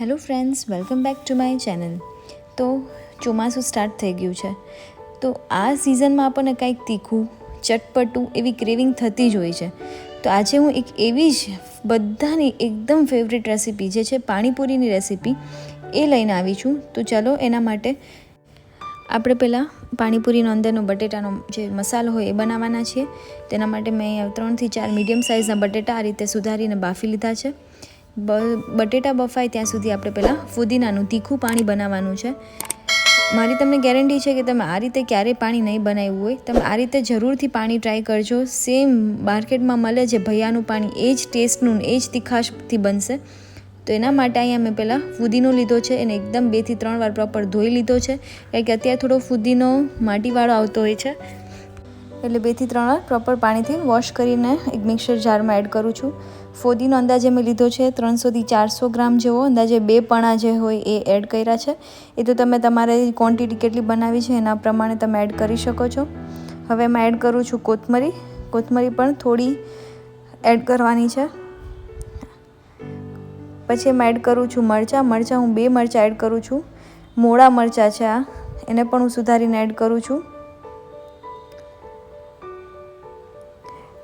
Hello friends, welcome back to my channel. તો ચોમાસું start થઈ ગયું છે. તો આ સિઝનમાં આપણને કંઈક તીખું, ચટપટું એવી ક્રેવિંગ થતી જ હોય છે. તો આજે હું એક એવી જ બધાની એકદમ ફેવરેટ રેસીપી જે છે પાણીપુરીની રેસીપી એ લઈને આવી છું. તો ચાલો એના માટે આપણે પહેલાં પાણીપુરીનો અંદરનો બટેટાનો જે મસાલો હોય એ બનાવવાના છીએ. તેના માટે મેં ત્રણથી ચાર મીડિયમ સાઇઝના બટેટા આ રીતે સુધારીને બાફી લીધા છે. બટેટા બફાય ત્યાં સુધી આપણે પહેલાં ફુદીનાનું તીખું પાણી બનાવવાનું છે. મારી તમને ગેરંટી છે કે તમે આ રીતે ક્યારેય પાણી નહીં બનાવ્યું હોય. તમે આ રીતે જરૂરથી પાણી ટ્રાય કરજો. સેમ માર્કેટમાં મળે છે ભૈયાનું પાણી, એ જ ટેસ્ટનું એ જ તીખાશથી બનશે. તો એના માટે અહીંયા મેં પહેલાં ફુદીનો લીધો છે એને એકદમ બેથી ત્રણ વાર પ્રોપર ધોઈ લીધો છે. કારણ કે અત્યારે થોડો ફુદીનો માટીવાળો આવતો હોય છે. એટલે બેથી ત્રણ વાર પ્રોપર પાણીથી વોશ કરીને એક મિક્સર જારમાં એડ કરું છું. ફોદીનો અંદાજે મેં લીધો છે ત્રણસોથી ચારસો ગ્રામ જેવો. અંદાજે બે પણા જે હોય એ એડ કર્યા છે. એ તો તમે તમારે ક્વોન્ટિટી કેટલી બનાવી છે એના પ્રમાણે તમે એડ કરી શકો છો. હવે એમાં એડ કરું છું કોથમરી. કોથમરી પણ થોડી એડ કરવાની છે. પછી એમાં એડ કરું છું મરચાં. મરચાં હું બે મરચાં એડ કરું છું. મોળા મરચાં છે આ. એને પણ હું સુધારીને એડ કરું છું.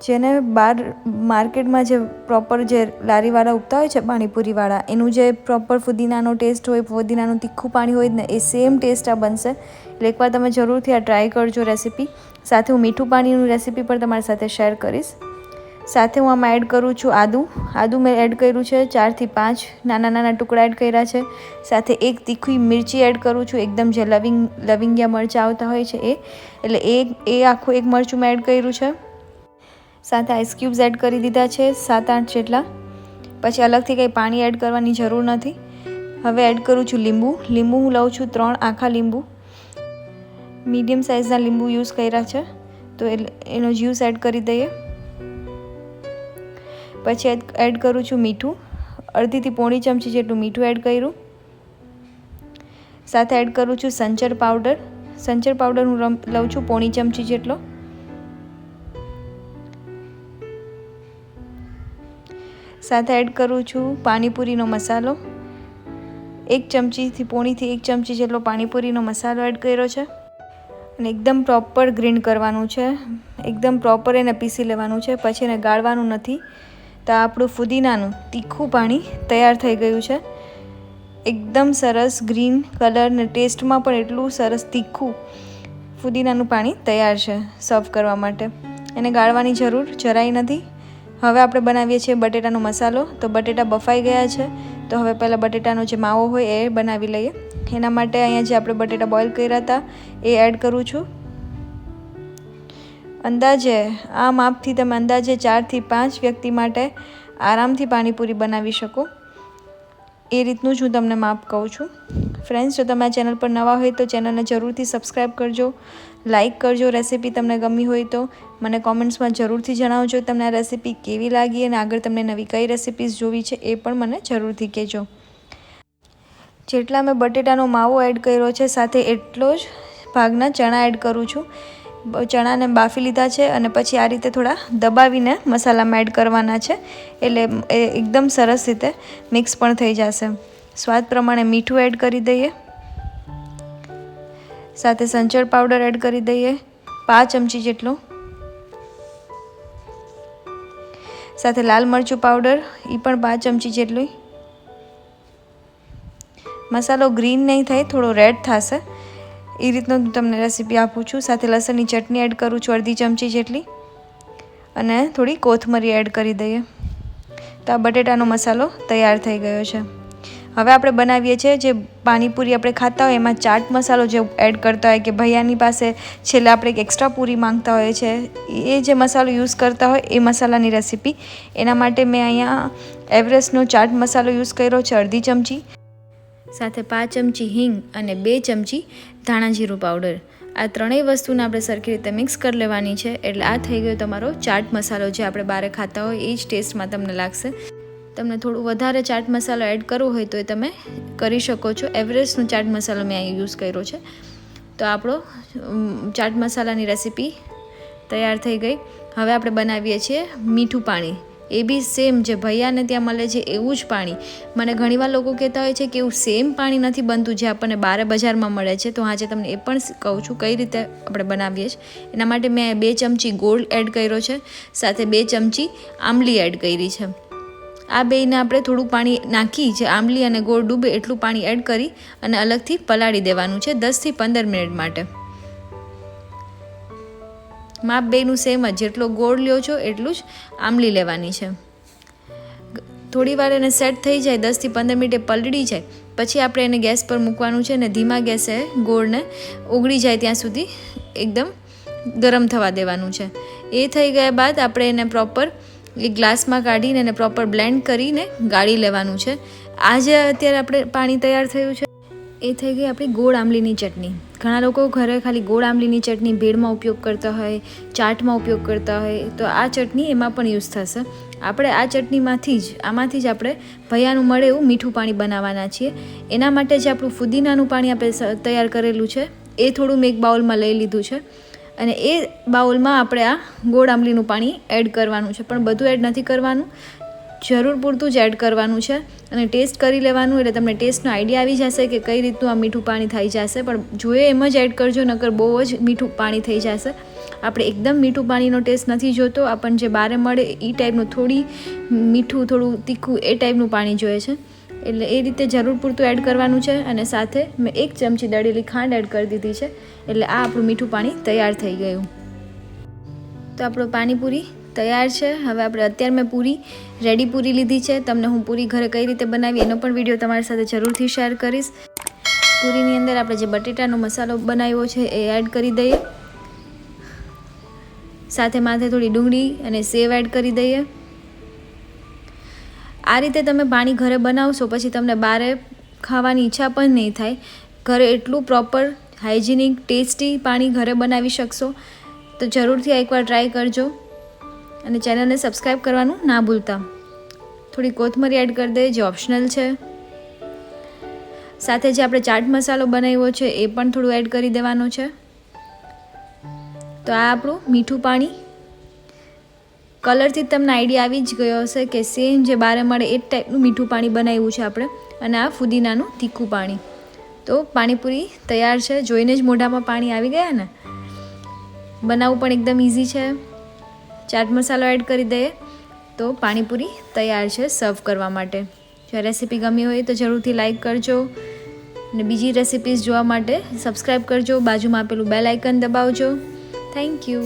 જેને બહાર માર્કેટમાં જે પ્રોપર જે લારીવાળા ઉગતા હોય છે, પાણીપુરીવાળા, એનું જે પ્રોપર ફુદીનાનો ટેસ્ટ હોય, ફુદીનાનું તીખું પાણી હોય ને એ સેમ ટેસ્ટ આ બનશે. એટલે એકવાર તમે જરૂરથી આ ટ્રાય કરજો રેસીપી સાથે હું મીઠું પાણીનું રેસીપી પણ તમારી સાથે શેર કરીશ. સાથે હું આમાં એડ કરું છું આદું. આદું મેં એડ કર્યું છે ચારથી પાંચ નાના નાના ટુકડા એડ કર્યા છે. સાથે એક તીખી મિરચી એડ કરું છું. એકદમ જે લવિંગ, લવિંગિયા મરચાં આવતા હોય છે એ. એટલે એ એ આખું એક મરચું મેં એડ કર્યું છે. સાથે આઈસ ક્યુબ્સ એડ કરી દીધા છે, સાત આઠ જેટલા. પછી અલગથી કંઈ પાણી એડ કરવાની જરૂર નથી. હવે એડ કરું છું લીંબુ. લીંબુ હું લઉં છું ત્રણ આખા લીંબુ. મીડિયમ સાઇઝના લીંબુ યુઝ કર્યા છે, તો એનો જ્યુસ એડ કરી દઈએ. પછી એડ કરું છું મીઠું. અડધીથી પોણી ચમચી જેટલું મીઠું એડ કર્યું. સાથે એડ કરું છું સંચર પાવડર સંચર પાવડર હું લઉં છું પોણી ચમચી જેટલો. સાથે એડ કરું છું પાણીપુરીનો મસાલો. એક ચમચીથી, પોણીથી એક ચમચી જેટલો પાણીપુરીનો મસાલો એડ કર્યો છે. અને એકદમ પ્રોપર ગ્રીન કરવાનું છે. એકદમ પ્રોપર એને પીસી લેવાનું છે. પછી એને ગાળવાનું નથી. તો આપણું ફુદીનાનું તીખું પાણી તૈયાર થઈ ગયું છે. એકદમ સરસ ગ્રીન કલર ને ટેસ્ટમાં પણ એટલું સરસ તીખું ફુદીનાનું પાણી તૈયાર છે સર્વ કરવા માટે. એને ગાળવાની જરૂર જરાય નથી. હવે આપણે બનાવીએ છીએ બટેટાનો મસાલો. તો બટેટા બફાઈ ગયા છે. તો હવે પહેલાં બટેટાનો જે માવો હોય એ બનાવી લઈએ. એના માટે અહીંયા જે આપણે બટેટા બોઇલ કર્યા હતા, એ એડ કરું છું. અંદાજે આ માપથી તમે અંદાજે ચારથી પાંચ વ્યક્તિ માટે આરામથી પાણીપુરી બનાવી શકો. એ રીતનું જ હું તમને માપ કહું છું. ફ્રેન્ડ્સ જો તમે આ ચેનલ પર નવા હોય તો ચેનલને જરૂરથી સબસ્ક્રાઈબ કરજો. લાઇક કરજો રેસીપી તમને ગમી હોય તો. મને કોમેન્ટ્સમાં જરૂરથી જણાવજો તમને આ રેસીપી કેવી લાગી અને આગળ તમને નવી કઈ રેસીપીઝ જોવી છે એ પણ મને જરૂરથી કહેજો. જેટલા મેં બટેટાનો માવો એડ કર્યો છે, સાથે એટલો જ ભાગના ચણા એડ કરું છું. ચણાને બાફી લીધા છે અને પછી આ રીતે થોડા દબાવીને મસાલામાં એડ કરવાના છે. એટલે, એ એકદમ સરસ રીતે મિક્સ પણ થઈ જશે. સ્વાદ પ્રમાણે મીઠું એડ કરી દઈએ. સાથે સંચળ પાવડર એડ કરી દઈએ, પાંચ ચમચી જેટલો. સાથે લાલ મરચું પાવડર એ પણ પાંચ ચમચી જેટલું મસાલો ગ્રીન નહીં થાય, થોડો રેડ થશે. એ રીતનો હું તમને રેસીપી આપું છું. સાથે લસણની ચટણી એડ કરું છું, અડધી ચમચી જેટલી. અને થોડી કોથમરી એડ કરી દઈએ. તો આ બટેટાનો મસાલો તૈયાર થઈ ગયો છે. હવે આપણે બનાવીએ છીએ જે પાણીપુરી આપણે ખાતા હોય, એમાં ચાટ મસાલો જે એડ કરતા હોય કે ભૈયાની પાસે છેલ્લે આપણે એક એક્સ્ટ્રા પૂરી માંગતા હોય છે એ જે મસાલો યુઝ કરતા હોય એ મસાલાની રેસીપી એના માટે મેં અહીંયા એવરેસ્ટનો ચાટ મસાલો યુઝ કર્યો છે અડધી ચમચી, સાથે પાંચ ચમચી હિંગ અને બે ચમચી ધાણા જીરું પાવડર આ ત્રણેય વસ્તુને આપણે સરખી રીતે મિક્સ કરી લેવાની છે, એટલે આ થઈ ગયો તમારો ચાટ મસાલો જે આપણે બહાર ખાતા હોય એ જ ટેસ્ટમાં તમને લાગશે. તમને થોડું વધારે ચાટ મસાલો એડ કરવો હોય તો એ તમે કરી શકો છો. એવરેસ્ટનો ચાટ મસાલો મેં અહીં યુઝ કર્યો છે. તો આપણો ચાટ મસાલાની રેસીપી તૈયાર થઈ ગઈ. હવે આપણે બનાવીએ છીએ મીઠું પાણી. એ બી સેમ જે ભૈયાને ત્યાં મળે છે એવું જ પાણી. મને ઘણીવાર લોકો કહેતા હોય છે કે એવું સેમ પાણી નથી બનતું જે આપણને બારે બજારમાં મળે છે. તો આજે તમને એ પણ કહું છું કઈ રીતે આપણે બનાવીએ છીએ. એના માટે મેં બે ચમચી ગોળ એડ કર્યો છે. સાથે બે ચમચી આંબલી એડ કરી છે. આ બેને આપણે થોડું પાણી નાખી જે આંબલી અને ગોળ ડૂબે એટલું પાણી એડ કરી અને અલગથી પલાળી દેવાનું છે દસથી પંદર મિનિટ માટે. માપ બેનું સેમ જ, જેટલો ગોળ લ્યો છો એટલું જ આંબલી લેવાની છે. થોડી વાર એને સેટ થઈ જાય, દસથી પંદર મિનિટે પલળી જાય, પછી આપણે એને ગેસ પર મૂકવાનું છે અને ધીમા ગેસે ગોળને ઓગળી જાય ત્યાં સુધી એકદમ ગરમ થવા દેવાનું છે. એ થઈ ગયા બાદ આપણે એને પ્રોપર એક ગ્લાસમાં કાઢીને એને પ્રોપર બ્લેન્ડ કરીને ગાળી લેવાનું છે. આ જે અત્યારે આપણે પાણી તૈયાર થયું છે, એ થઈ ગઈ આપણી ગોળ આંબલીની ચટણી. ઘણા લોકો ઘરે ખાલી ગોળ આંબલીની ચટણી ભેળમાં ઉપયોગ કરતા હોય, ચાટમાં ઉપયોગ કરતા હોય, તો આ ચટણી એમાં પણ યુઝ થશે. આપણે આ ચટણીમાંથી જ, આમાંથી જ આપણે ભૈયાનું મળે એવું મીઠું પાણી બનાવવાના છીએ. એના માટે જે આપણું ફુદીનાનું પાણી આપણે તૈયાર કરેલું છે, એ થોડું મેં એક બાઉલમાં લઈ લીધું છે. અને એ બાઉલમાં આપણે આ ગોળ આંબલીનું પાણી એડ કરવાનું છે. પણ બધું એડ નથી કરવાનું. જરૂર પૂરતું જ એડ કરવાનું છે અને ટેસ્ટ કરી લેવાનું એટલે તમને ટેસ્ટનો આઈડિયા આવી જશે કે કઈ રીતનું આ મીઠું પાણી થઈ જશે. પણ જોઈએ એમ જ એડ કરજો, નકર બહુ જ મીઠું પાણી થઈ જશે. આપણે એકદમ મીઠું પાણીનો ટેસ્ટ નથી જોતો. આપણને જે બારે મળે એ ટાઈપનું થોડી મીઠું, થોડું તીખું એ ટાઈપનું પાણી જોઈએ છે. એટલે એ રીતે જરૂર પૂરતું એડ કરવાનું છે અને સાથે મેં એક ચમચી દળેલી ખાંડ એડ કરી દીધી છે. એટલે આ આપણું મીઠું પાણી તૈયાર થઈ ગયું. તો આપણું પાણીપુરી તૈયાર છે. હવે આપણે અત્યારે મેં પૂરી રેડી પૂરી લીધી છે. તમને હું પૂરી ઘરે કઈ રીતે બનાવી એનો પણ વીડિયો તમારી સાથે જરૂરથી શેર કરીશ. પૂરીની અંદર આપણે જે બટેટાનો મસાલો બનાવ્યો છે એ એડ કરી દઈએ. સાથે માથે થોડી ડુંગળી અને સેવ એડ કરી દઈએ. આ રીતે તમે પાણી ઘરે બનાવશો, પછી તમને બહારે ખાવાની ઈચ્છા પણ નહીં થાય. ઘરે એટલું પ્રોપર હાઇજિનિક ટેસ્ટી પાણી ઘરે બનાવી શકશો. તો જરૂરથી એકવાર ટ્રાય કરજો. અને ચેનલને સબસ્ક્રાઈબ કરવાનું ના ભૂલતા. થોડી કોથમરી એડ કરી દે, જે ઓપ્શનલ છે. સાથે જે આપણે ચાટ મસાલો બનાવ્યો છે, એ પણ થોડું એડ કરી દેવાનો છે. તો આ આપણું મીઠું પાણી કલરથી તમને આઈડિયા આવી જ ગયો હશે કે સેમ જે બારે મળે એ જ ટાઈપનું મીઠું પાણી બનાવ્યું છે આપણે અને આ ફુદીનાનું તીખું પાણી. તો પાણીપુરી તૈયાર છે. જોઈને જ મોઢામાં પાણી આવી ગયા ને? બનાવવું પણ એકદમ ઇઝી છે. ચાટ મસાલો એડ કરી દઈએ. તો પાણીપુરી તૈયાર છે સર્વ કરવા માટે. જો રેસીપી ગમી હોય તો જરૂરથી લાઇક કરજો. અને બીજી રેસિપીઝ જોવા માટે સબસ્ક્રાઈબ કરજો. બાજુમાં આપેલું બેલ આઇકન દબાવજો. Thank you